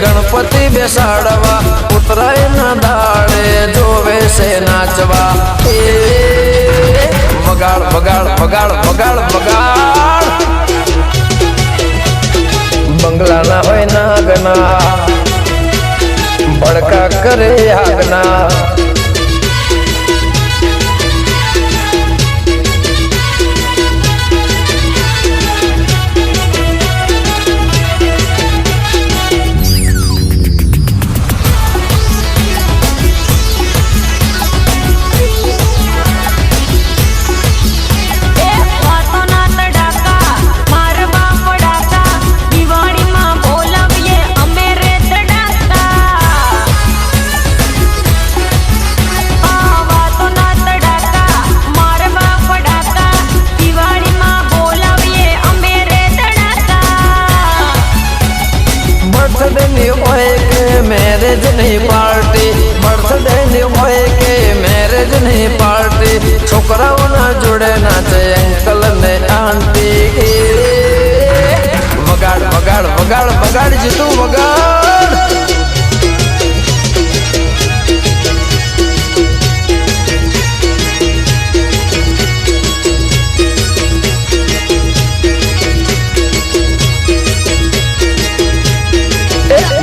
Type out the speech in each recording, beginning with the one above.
ગણપતિ બેસાડવા ઉતરાયણના દાડે જોવે છે નાચવા. એ, વગાડ વગાડ વગાડ વગાડ વગાડ. બંગલાના હોય નાગના ભડકા કરે આગના. મેરેજ ની પાર્ટી છોકરાઓના જોડે નાચે અંકલ ને આંટી વગાડ વગાડ વગાડ વગાડ જીતું વગાડ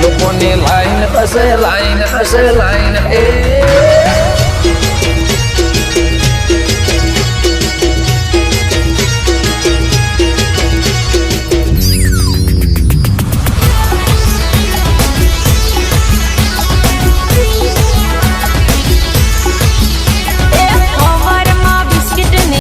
લોકોની લાઈન હશે લાઈન હશે લાઈન એ